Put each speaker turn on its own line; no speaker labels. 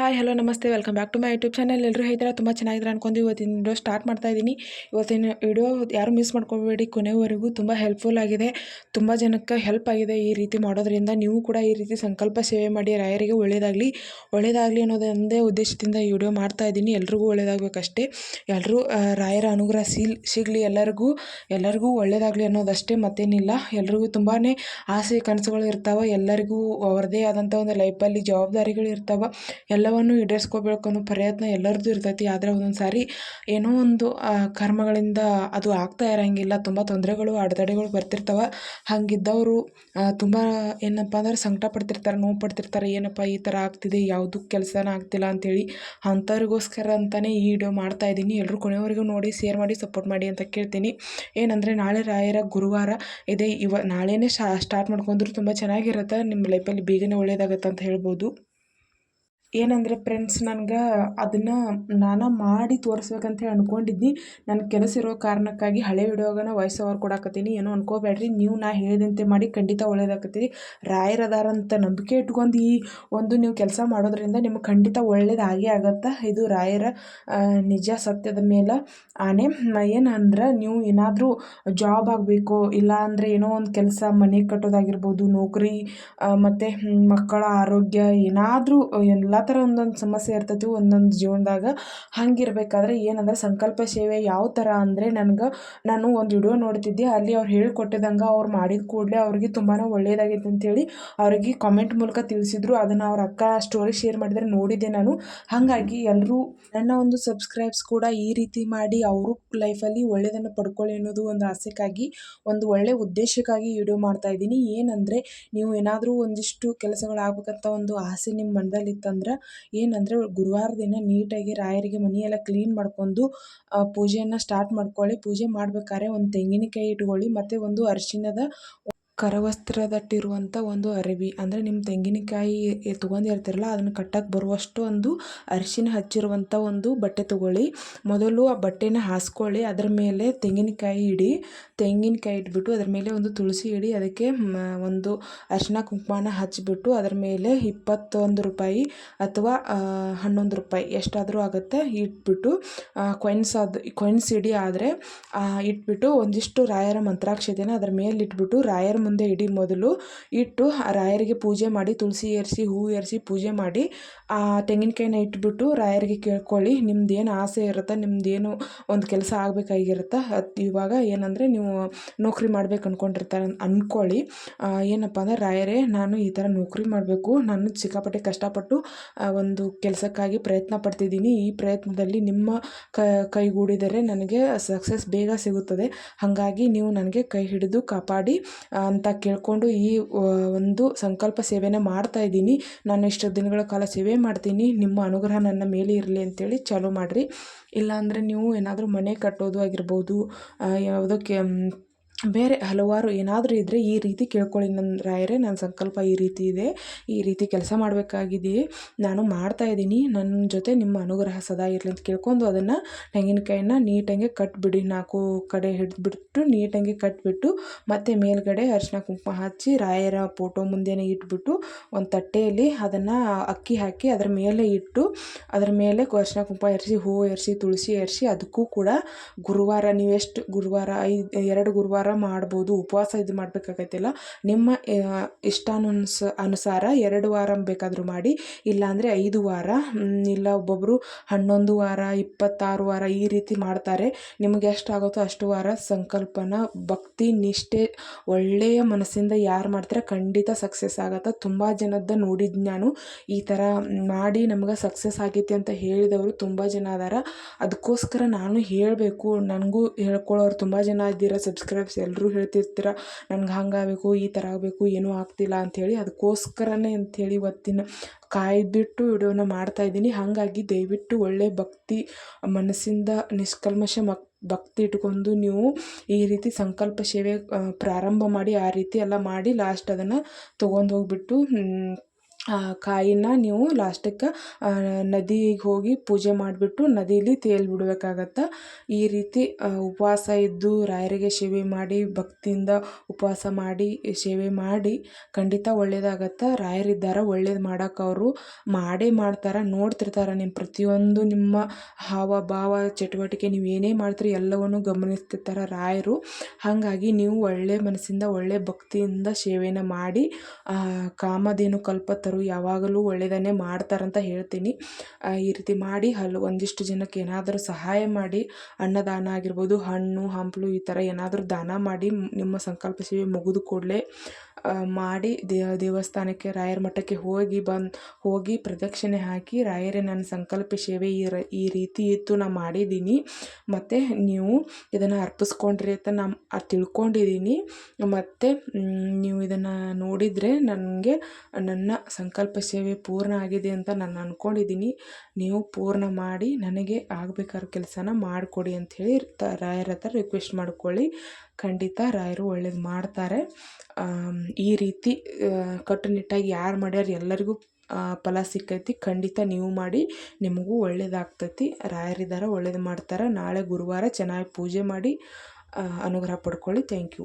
Hi, hello, ನಮಸ್ತೆ. Welcome back to my YouTube channel. ಎಲ್ಲರೂ ಹೇಳ್ತಾರೆ? ತುಂಬ ಚೆನ್ನಾಗಿದ್ರೆ ಅನ್ಕೊಂಡು ಇವತ್ತಿನ ವಿಡಿಯೋ ಸ್ಟಾರ್ಟ್ ಮಾಡ್ತಾ ಇದ್ದೀನಿ. ಇವತ್ತಿನ ವಿಡಿಯೋ ಯಾರು ಮಿಸ್ ಮಾಡ್ಕೋಬೇಡಿ. ಕೊನೆವರೆಗೂ ತುಂಬ ಹೆಲ್ಪ್ಫುಲ್ ಆಗಿದೆ. ತುಂಬ ಜನಕ್ಕೆ ಹೆಲ್ಪ್ ಆಗಿದೆ ಈ ರೀತಿ ಮಾಡೋದ್ರಿಂದ. ನೀವು ಕೂಡ ಈ ರೀತಿ ಸಂಕಲ್ಪ ಸೇವೆ ಮಾಡಿ, ರಾಯರಿಗೆ ಒಳ್ಳೆಯದಾಗಲಿ ಒಳ್ಳೆಯದಾಗಲಿ ಅನ್ನೋದೊಂದೇ ಉದ್ದೇಶದಿಂದ ಈ ವಿಡಿಯೋ ಮಾಡ್ತಾ ಇದ್ದೀನಿ. ಎಲ್ರಿಗೂ ಒಳ್ಳೆಯದಾಗಬೇಕಷ್ಟೇ ಎಲ್ಲರೂ ರಾಯರ ಅನುಗ್ರಹ ಸೀಲ್, ಸಿಗಲಿ ಎಲ್ಲರಿಗೂ. ಎಲ್ಲರಿಗೂ ಒಳ್ಳೆಯದಾಗಲಿ ಅನ್ನೋದಷ್ಟೇ ಮತ್ತೇನಿಲ್ಲ. ಎಲ್ರಿಗೂ ತುಂಬಾ ಆಸೆ, ಕನಸುಗಳು ಇರ್ತಾವೆ. ಎಲ್ಲರಿಗೂ ಅವರದೇ ಆದಂಥ ಒಂದು ಲೈಫಲ್ಲಿ ಜವಾಬ್ದಾರಿಗಳು ಇರ್ತಾವೆ. ಎಲ್ಲವನ್ನು ಈಡೇರಿಸ್ಕೋಬೇಕು ಅನ್ನೋ ಪ್ರಯತ್ನ ಎಲ್ಲರದ್ದು ಇರ್ತೈತಿ. ಆದರೆ ಒಂದೊಂದು ಸಾರಿ ಏನೋ ಒಂದು ಕರ್ಮಗಳಿಂದ ಅದು ಆಗ್ತಾ ಇರೋಂಗಿಲ್ಲ. ತುಂಬ ತೊಂದರೆಗಳು, ಅಡೆತಡೆಗಳು ಬರ್ತಿರ್ತವೆ. ಹಾಗಿದ್ದವರು ತುಂಬ ಏನಪ್ಪ ಅಂದ್ರೆ ಸಂಕಟ ಪಡ್ತಿರ್ತಾರೆ ನೋವು ಪಡ್ತಿರ್ತಾರೆ ಏನಪ್ಪ ಈ ಥರ ಆಗ್ತಿದೆ, ಯಾವುದು ಕೆಲಸನ ಆಗ್ತಿಲ್ಲ ಅಂಥೇಳಿ ಅಂಥವ್ರಿಗೋಸ್ಕರ ಅಂತಲೇ ಈ ವಿಡಿಯೋ ಮಾಡ್ತಾ ಇದ್ದೀನಿ. ಎಲ್ಲರೂ ಕೊನೆವರೆಗೂ ನೋಡಿ, ಶೇರ್ ಮಾಡಿ, ಸಪೋರ್ಟ್ ಮಾಡಿ ಅಂತ ಕೇಳ್ತೀನಿ. ಏನಂದರೆ ನಾಳೆ ರಾಯರ ಗುರುವಾರ ಇದೆ. ಇವ ನಾಳೆನೇ ಸ್ಟಾರ್ಟ್ ಮಾಡ್ಕೊಂಡ್ರು ತುಂಬ ಚೆನ್ನಾಗಿರುತ್ತೆ. ನಿಮ್ಮ ಲೈಫಲ್ಲಿ ಬೇಗನೆ ಒಳ್ಳೆಯದಾಗತ್ತೆ ಅಂತ ಹೇಳ್ಬೋದು. ಏನಂದರೆ ಫ್ರೆಂಡ್ಸ್ ನನ್ಗೆ ಅದನ್ನು ನಾನು ಮಾಡಿ ತೋರಿಸ್ಬೇಕಂತ ಹೇಳಿ ಅಂದ್ಕೊಂಡಿದ್ನಿ ನನ್ನ ಕೆಲಸ ಇರೋ ಕಾರಣಕ್ಕಾಗಿ ಹಳೆ ವಿಡಿಯೋಗನ ವಾಯ್ಸ್ ಓವರ್ ಕೊಡಾಕತ್ತೀನಿ. ಏನೋ ಅನ್ಕೋಬೇಡ್ರಿ. ನೀವು ನಾ ಹೇಳಿದಂತೆ ಮಾಡಿ ಖಂಡಿತ ಒಳ್ಳೇದಾಕತ್ತೀರಿ. ರಾಯರದಾರಂತ ನಂಬಿಕೆ ಇಟ್ಕೊಂಡು ಈ ಒಂದು ನೀವು ಕೆಲಸ ಮಾಡೋದ್ರಿಂದ ನಿಮ್ಗೆ ಖಂಡಿತ ಒಳ್ಳೇದಾಗೇ ಆಗತ್ತೆ. ಇದು ರಾಯರ ನಿಜ ಸತ್ಯದ ಮೇಲೆ. ಆನೆ, ಏನಂದ್ರೆ ನೀವು ಏನಾದರೂ ಜಾಬ್ ಆಗಬೇಕು, ಇಲ್ಲ ಅಂದರೆ ಏನೋ ಒಂದು ಕೆಲಸ ಮನೆ ಕಟ್ಟೋದಾಗಿರ್ಬೋದು, ನೌಕರಿ ಮತ್ತು ಮಕ್ಕಳ ಆರೋಗ್ಯ ಏನಾದರೂ ಎಲ್ಲ ಥರ ಒಂದೊಂದು ಸಮಸ್ಯೆ ಇರ್ತೈತಿ, ಒಂದೊಂದು ಜೀವನದಾಗ. ಹಂಗಿರ್ಬೇಕಾದ್ರೆ ಏನಂದ್ರೆ ಸಂಕಲ್ಪ ಸೇವೆ ಯಾವ ಥರ ಅಂದರೆ ನನ್ಗೆ, ನಾನು ಒಂದು ವಿಡಿಯೋ ನೋಡ್ತಿದ್ದೆ, ಅಲ್ಲಿ ಅವ್ರು ಹೇಳಿಕೊಟ್ಟಿದಂಗೆ ಅವ್ರು ಮಾಡಿದ ಕೂಡಲೇ ಅವ್ರಿಗೆ ತುಂಬಾ ಒಳ್ಳೆಯದಾಗಿತ್ತು ಅಂತೇಳಿ ಅವ್ರಿಗೆ ಕಾಮೆಂಟ್ ಮೂಲಕ ತಿಳಿಸಿದ್ರು. ಅದನ್ನು ಅವ್ರ ಅಕ್ಕ ಸ್ಟೋರಿ ಶೇರ್ ಮಾಡಿದರೆ ನೋಡಿದ್ದೆ ನಾನು. ಹಾಗಾಗಿ ಎಲ್ಲರೂ ನನ್ನ ಒಂದು ಸಬ್ಸ್ಕ್ರೈಬ್ಸ್ ಕೂಡ ಈ ರೀತಿ ಮಾಡಿ ಅವರು ಲೈಫಲ್ಲಿ ಒಳ್ಳೆಯದನ್ನು ಪಡ್ಕೊಳ್ಳಿ ಅನ್ನೋದು ಒಂದು ಆಸೆಗಾಗಿ, ಒಂದು ಒಳ್ಳೆಯ ಉದ್ದೇಶಕ್ಕಾಗಿ ವಿಡಿಯೋ ಮಾಡ್ತಾ ಇದ್ದೀನಿ. ಏನಂದರೆ ನೀವು ಏನಾದರೂ ಒಂದಿಷ್ಟು ಕೆಲಸಗಳಾಗಬೇಕಂತ ಒಂದು ಆಸೆ ನಿಮ್ಮ ಮನದಲ್ಲಿತ್ತಂದ್ರೆ ಏನಂದರೆ ಗುರುವಾರ ದಿನ ನೀಟಾಗಿ ರಾಯರಿಗೆ ಮನೆಯೆಲ್ಲ ಕ್ಲೀನ್ ಮಾಡ್ಕೊಂಡು ಪೂಜೆಯನ್ನು ಸ್ಟಾರ್ಟ್ ಮಾಡ್ಕೊಳ್ಳಿ. ಪೂಜೆ ಮಾಡ್ಬೇಕಾದ್ರೆ ಒಂದು ತೆಂಗಿನಕಾಯಿ ಇಟ್ಕೊಳ್ಳಿ, ಮತ್ತು ಒಂದು ಅರಿಶಿಣದ ಕರವಸ್ತ್ರದಟ್ಟಿರುವಂಥ ಒಂದು ಅರಿವಿ ಅಂದರೆ ನಿಮ್ಮ ತೆಂಗಿನಕಾಯಿ ತೊಗೊಂಡಿರ್ತೀರಲ್ಲ, ಅದನ್ನು ಕಟ್ಟಕ್ಕೆ ಬರುವಷ್ಟು ಒಂದು ಅರಿಶಿನ ಹಚ್ಚಿರುವಂಥ ಒಂದು ಬಟ್ಟೆ ತೊಗೊಳ್ಳಿ. ಮೊದಲು ಆ ಬಟ್ಟೆನ ಹಾಸ್ಕೊಳ್ಳಿ, ಅದರ ಮೇಲೆ ತೆಂಗಿನಕಾಯಿ ಇಡಿ. ತೆಂಗಿನಕಾಯಿ ಇಟ್ಬಿಟ್ಟು ಅದರ ಮೇಲೆ ಒಂದು ತುಳಸಿ ಇಡಿ, ಅದಕ್ಕೆ ಒಂದು ಅರಿಶಿನ ಕುಂಕುಮನ ಹಚ್ಚಿಬಿಟ್ಟು ಅದರ ಮೇಲೆ ಇಪ್ಪತ್ತೊಂದು ರೂಪಾಯಿ ಅಥವಾ ಹನ್ನೊಂದು ರೂಪಾಯಿ ಎಷ್ಟಾದರೂ ಆಗುತ್ತೆ ಇಟ್ಬಿಟ್ಟು ಕೊಯ್ನ್ಸ್ ಅದು ಕೊಯ್ನ್ಸ್ ಇಡಿ ಆದರೆ ಇಟ್ಬಿಟ್ಟು ಒಂದಿಷ್ಟು ರಾಯರ ಮಂತ್ರಾಕ್ಷತೆನ ಅದರ ಮೇಲೆ ಇಟ್ಬಿಟ್ಟು ರಾಯರ ಮುಂದೆ ಇಡಿ ಮೊದಲು ಇಟ್ಟು ರಾಯರಿಗೆ ಪೂಜೆ ಮಾಡಿ, ತುಳಸಿ ಏರಿಸಿ, ಹೂ ಏರಿಸಿ ಪೂಜೆ ಮಾಡಿ, ಆ ತೆಂಗಿನಕಾಯಿನ ಇಟ್ಬಿಟ್ಟು ರಾಯರಿಗೆ ಕೇಳ್ಕೊಳ್ಳಿ ನಿಮ್ದು ಏನು ಆಸೆ ಇರುತ್ತೆ, ನಿಮ್ದೇನು ಒಂದು ಕೆಲಸ ಆಗಬೇಕಾಗಿರುತ್ತೆ, ಅದು ಇವಾಗ ಏನಂದರೆ ನೀವು ನೌಕರಿ ಮಾಡ್ಬೇಕು ಅಂದ್ಕೊಂಡಿರ್ತಾರೆ ಅಂದ್ಕೊಳ್ಳಿ ಏನಪ್ಪ ಅಂದರೆ ರಾಯರೇ, ನಾನು ಈ ಥರ ನೌಕರಿ ಮಾಡಬೇಕು, ನಾನು ಸಿಕ್ಕಾಪಟ್ಟೆ ಕಷ್ಟಪಟ್ಟು ಒಂದು ಕೆಲಸಕ್ಕಾಗಿ ಪ್ರಯತ್ನ ಪಡ್ತಿದ್ದೀನಿ, ಈ ಪ್ರಯತ್ನದಲ್ಲಿ ನಿಮ್ಮ ಕ, ಕೈಗೂಡಿದರೆ ನನಗೆ ಸಕ್ಸಸ್ ಬೇಗ ಸಿಗುತ್ತದೆ, ಹಾಗಾಗಿ ನೀವು ನನಗೆ ಕೈ ಹಿಡಿದು ಕಾಪಾಡಿ ಅಂತ ಕೇಳಿಕೊಂಡು ಈ ಒಂದು ಸಂಕಲ್ಪ ಸೇವೆನ ಮಾಡ್ತಾ ಇದ್ದೀನಿ. ನಾನು ಇಷ್ಟು ದಿನಗಳ ಕಾಲ ಸೇವೆ ಮಾಡ್ತೀನಿ. ನಿಮ್ಮ ಅನುಗ್ರಹ ನನ್ನ ಮೇಲೆ ಇರಲಿ ಅಂತೇಳಿ ಚಾಲೂ ಮಾಡಿರಿ. ಇಲ್ಲಾಂದರೆ ನೀವು ಏನಾದರೂ ಮನೆ ಕಟ್ಟೋದು ಆಗಿರ್ಬೋದು ಯಾವುದಕ್ಕೆ ಬೇರೆ ಹಲವಾರು ಏನಾದರೂ ಇದ್ದರೆ ಈ ರೀತಿ ಕೇಳ್ಕೊಳ್ಳಿ ನನ್ನ ರಾಯರೇ, ನನ್ನ ಸಂಕಲ್ಪ ಈ ರೀತಿ ಇದೆ. ಈ ರೀತಿ ಕೆಲಸ ಮಾಡಬೇಕಾಗಿದೆ ನಾನು ಮಾಡ್ತಾ ಇದ್ದೀನಿ. ನನ್ನ ಜೊತೆ ನಿಮ್ಮ ಅನುಗ್ರಹ ಸದಾ ಇರಲಿ ಅಂತ ಕೇಳ್ಕೊಂಡು ಅದನ್ನು ತೆಂಗಿನಕಾಯಿನ ನೀಟಾಗಿ ಕಟ್ಬಿಡಿ ನಾಲ್ಕು ಕಡೆ ಹಿಡಿದ್ಬಿಟ್ಟು ನೀಟಾಗಿ ಕಟ್ಬಿಟ್ಟು ಮತ್ತು ಮೇಲ್ಗಡೆ ಅರಿಶಿನ ಕುಂಕುಮ ಹಚ್ಚಿ ರಾಯರ ಫೋಟೋ ಮುಂದೆನೇ ಇಟ್ಬಿಟ್ಟು ಒಂದು ತಟ್ಟೆಯಲ್ಲಿ ಅದನ್ನು ಅಕ್ಕಿ ಹಾಕಿ ಅದರ ಮೇಲೆ ಇಟ್ಟು ಅದರ ಮೇಲೆ ಅರಿಶಿನ ಕುಂಕುಮ ಎರಿಸಿ ಹೂವು ಎರಿಸಿ, ತುಳಸಿ ಎರಿಸಿ ಅದಕ್ಕೂ ಕೂಡ ಗುರುವಾರ ನೀವೆಷ್ಟು ಗುರುವಾರ ಐದು, ಎರಡು ಗುರುವಾರ ಮಾಡ್ಬೋದು, ಉಪವಾಸ ಇದು ಮಾಡಬೇಕಾಗೈತಿಲ್ಲ, ನಿಮ್ಮ ಇಷ್ಟಾನುಸ ಅನುಸಾರ ಎರಡು ವಾರ ಬೇಕಾದರೂ ಮಾಡಿ, ಇಲ್ಲಾಂದರೆ ಐದು ವಾರ ಇಲ್ಲ ಒಬ್ಬೊಬ್ಬರು ಹನ್ನೊಂದು ವಾರ, ಇಪ್ಪತ್ತಾರು ವಾರ ಈ ರೀತಿ ಮಾಡ್ತಾರೆ. ನಿಮಗೆ ಎಷ್ಟಾಗುತ್ತೋ ಅಷ್ಟು ವಾರ ಸಂಕಲ್ಪನ, ಭಕ್ತಿ, ನಿಷ್ಠೆ, ಒಳ್ಳೆಯ ಮನಸ್ಸಿಂದ ಯಾರು ಮಾಡ್ತಾರೆ ಖಂಡಿತ ಸಕ್ಸಸ್ ಆಗತ್ತೆ. ತುಂಬ ಜನದ್ದ ನೋಡಿದ್ದು ನಾನು ಈ ಥರ ಮಾಡಿ ನಮ್ಗೆ ಸಕ್ಸಸ್ ಆಗೈತಿ ಅಂತ ಹೇಳಿದವರು ತುಂಬ ಜನ ಅದಾರ. ಅದಕ್ಕೋಸ್ಕರ ನಾನು ಹೇಳಬೇಕು, ನನಗೂ ಹೇಳ್ಕೊಳ್ಳೋರು ತುಂಬ ಜನ ಇದ್ದೀರ ಸಬ್ಸ್ಕ್ರೈಬ್ಸ್ ಎಲ್ಲರೂ ಹೇಳ್ತಿರ್ತೀರ, ನನ್ಗೆ ಹಂಗಾಗಬೇಕು ಈ ಥರ ಆಗಬೇಕು, ಏನೂ ಆಗ್ತಿಲ್ಲ ಅಂಥೇಳಿ. ಅದಕ್ಕೋಸ್ಕರನೇ ಅಂಥೇಳಿ ಇವತ್ತಿನ ಕಾಯ್ದಿಟ್ಟು ವಿಡಿಯೋನ ಮಾಡ್ತಾಯಿದ್ದೀನಿ ಹಾಗಾಗಿ ದಯವಿಟ್ಟು ಒಳ್ಳೆಯ ಭಕ್ತಿ ಮನಸ್ಸಿಂದ ನಿಷ್ಕಲ್ಮಶ ಮಕ್, ಭಕ್ತಿ ಇಟ್ಕೊಂಡು ನೀವು ಈ ರೀತಿ ಸಂಕಲ್ಪ ಸೇವೆ ಪ್ರಾರಂಭ ಮಾಡಿ, ಆ ರೀತಿ ಎಲ್ಲ ಮಾಡಿ ಲಾಸ್ಟ್ ಅದನ್ನು ತೊಗೊಂಡು ಹೋಗ್ಬಿಟ್ಟು ಕಾಯಿನ ನೀವು ಲಾಸ್ಟಿಗೆ ನದಿಗೆ ಹೋಗಿ ಪೂಜೆ ಮಾಡಿಬಿಟ್ಟು ನದೀಲಿ ತೇಲ್ ಬಿಡಬೇಕಾಗತ್ತೆ ಈ ರೀತಿ ಉಪವಾಸ ಇದ್ದು ರಾಯರಿಗೆ ಸೇವೆ ಮಾಡಿ, ಭಕ್ತಿಯಿಂದ ಉಪವಾಸ ಮಾಡಿ, ಸೇವೆ ಮಾಡಿ ಖಂಡಿತ ಒಳ್ಳೇದಾಗತ್ತೆ? ರಾಯರಿದ್ದಾರೆ, ಒಳ್ಳೇದು ಮಾಡೋಕೆ ಅವರು ಮಾಡೇ ಮಾಡ್ತಾರೆ, ನೋಡ್ತಿರ್ತಾರೆ ನಿಮ್ಮ ಪ್ರತಿಯೊಂದು ನಿಮ್ಮ ಹಾವ, ಭಾವ, ಚಟುವಟಿಕೆ ನೀವು ಏನೇ ಮಾಡ್ತೀರಿ ಎಲ್ಲವನ್ನು ಗಮನಿಸ್ತಿರ್ತಾರೆ ರಾಯರು. ಹಾಗಾಗಿ ನೀವು ಒಳ್ಳೆ ಮನಸ್ಸಿಂದ, ಒಳ್ಳೆ ಭಕ್ತಿಯಿಂದ ಸೇವೆನ ಮಾಡಿ ಕಾಮಧೇನು ಕಲ್ಪತರು ಯಾವಾಗಲೂ ಒಳ್ಳೆಯದನ್ನೇ ಮಾಡ್ತಾರಂತ ಹೇಳ್ತೀನಿ. ಈ ರೀತಿ ಮಾಡಿ ಹಲ್, ಒಂದಿಷ್ಟು ಜನಕ್ಕೆ ಏನಾದರೂ ಸಹಾಯ ಮಾಡಿ, ಅನ್ನದಾನ ಆಗಿರ್ಬೋದು, ಹಣ್ಣು, ಹಂಪಲು ಈ ಥರ ಏನಾದರೂ ದಾನ ಮಾಡಿ, ನಿಮ್ಮ ಸಂಕಲ್ಪ ಸೇವೆ ಮುಗಿದು ಕೂಡಲೇ ಮಾಡಿ ದೇವಸ್ಥಾನಕ್ಕೆ, ರಾಯರ ಮಠಕ್ಕೆ ಹೋಗಿ ಬಂದು, ಹೋಗಿ ಪ್ರದಕ್ಷಿಣೆ ಹಾಕಿ, ರಾಯರೇ ನನ್ನ ಸಂಕಲ್ಪ ಸೇವೆ ಈ ರ, ಈ ರೀತಿ ಇತ್ತು ನಾನು ಮಾಡಿದ್ದೀನಿ. ಮತ್ತು ನೀವು ಇದನ್ನು ಅರ್ಪಿಸ್ಕೊಂಡ್ರಿ ಅಂತ ನಾ ತಿಳ್ಕೊಂಡಿದ್ದೀನಿ. ಮತ್ತು ನೀವು ಇದನ್ನು ನೋಡಿದರೆ ನನಗೆ ನನ್ನ ಸಂಕಲ್ಪ ಸೇವೆ ಪೂರ್ಣ ಆಗಿದೆ ಅಂತ ನಾನು ಅಂದ್ಕೊಂಡಿದ್ದೀನಿ ನೀವು ಪೂರ್ಣ ಮಾಡಿ, ನನಗೆ ಆಗ್ಬೇಕಾದ ಕೆಲಸನ ಮಾಡಿಕೊಡಿ ಅಂಥೇಳಿ ತ, ರಾಯರ ಹತ್ರ ರಿಕ್ವೆಸ್ಟ್ ಮಾಡ್ಕೊಳ್ಳಿ. ಖಂಡಿತ ರಾಯರು ಒಳ್ಳೇದು ಮಾಡ್ತಾರೆ. ಈ ರೀತಿ ಕಟ್ಟುನಿಟ್ಟಾಗಿ ಯಾರು ಮಾಡ್ಯಾರ ಎಲ್ಲರಿಗೂ ಫಲ ಸಿಕ್ಕೈತಿ. ಖಂಡಿತ ನೀವು ಮಾಡಿ, ನಿಮಗೂ ಒಳ್ಳೇದಾಗ್ತೈತಿ. ರಾಯರಿದ್ದಾರೆ ಒಳ್ಳೇದು ಮಾಡ್ತಾರೆ. ನಾಳೆ ಗುರುವಾರ ಚೆನ್ನಾಗಿ ಪೂಜೆ ಮಾಡಿ ಅನುಗ್ರಹ ಪಡ್ಕೊಳ್ಳಿ. Thank you.